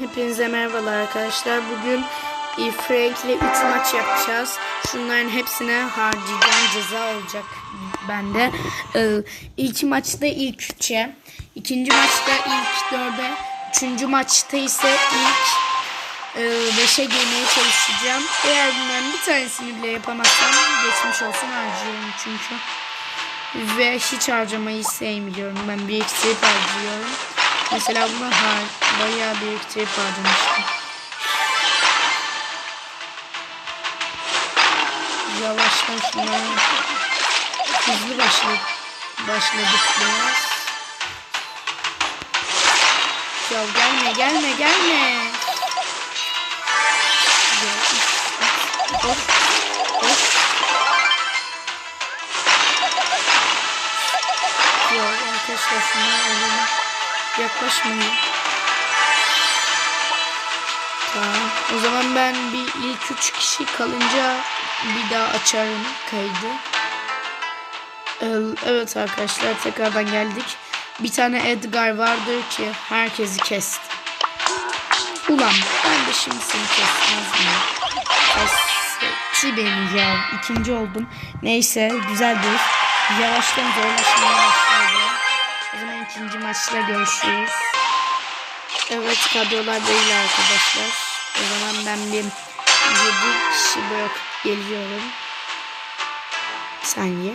Hepinize merhabalar arkadaşlar. Bugün e, Frank ile 3 maç yapacağız. Şunların hepsine harcayacağım. Ceza olacak bende. Ee, ilk maçta ilk 3'e. ikinci maçta ilk 4'e. Üçüncü maçta ise ilk 5'e girmeye çalışacağım. Eğer bunların bir tanesini bile yapamazsam geçmiş olsun harcıyorum çünkü. Ve hiç harcamayı sevmiyorum. Ben biriktirip harcıyorum. Mesela bunu har bayağı biriktirip harcamıştım. Yavaştan şunları hızlı başladık. Başladık biraz. Ya gelme gelme gelme. Of of. Ya arkadaşlar şunlar alalım. Yaklaşmayın. Tamam. O zaman ben bir ilk üç kişi kalınca bir daha açarım kaydı. Ee, Evet arkadaşlar tekrardan geldik. Bir tane Edgar vardır ki herkesi kesti. Ulan ben de şimdi seni kesmez? Kesti beni ya. İkinci oldum. Neyse güzeldir. Yavaştan zorlaşmaya ikinci maçta görüşürüz. Evet kadrolar böyle arkadaşlar. O zaman ben bir 7 kişi bırakıp geliyorum. Saniye.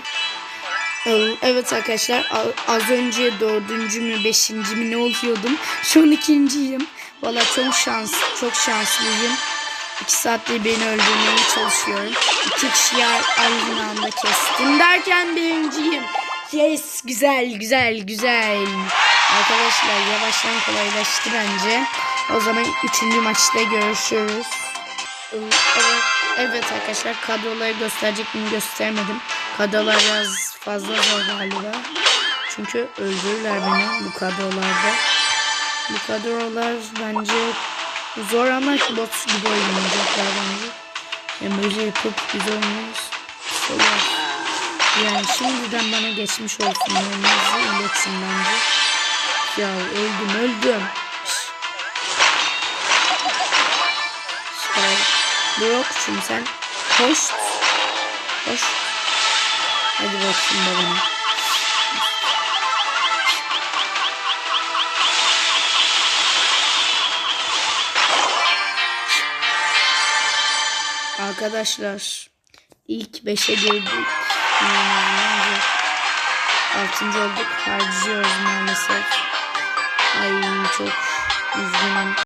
Ee, Evet arkadaşlar az önce dördüncü mü beşinci mi ne oluyordum. Şu an ikinciyim. Valla çok şans, çok şanslıyım. İki saattir beni öldürmeye çalışıyorum. İki kişiyi aynı anda kestim derken birinciyim. Yes güzel güzel güzel. Arkadaşlar yavaştan kolaylaştı bence. O zaman üçüncü maçta görüşürüz. Evet, evet arkadaşlar kadroları gösterecek miyim göstermedim. Kadrolar biraz fazla zor galiba. Çünkü öldürürler beni bu kadrolarda. Bu kadrolar bence zor ama bot gibi oynayacaklar bence. Yani böyle yapıp güzel oynuyoruz. Yani şimdiden bana geçmiş olsun. Yanınızı iletsin bence. Ya öldüm öldüm. Şey, Brock'cum sen hoş. Hoş. Hadi bakayım babana. Arkadaşlar ilk 5'e girdik. Yani, altıncı olduk. Harcıyoruz maalesef. Ay çok üzgünüm.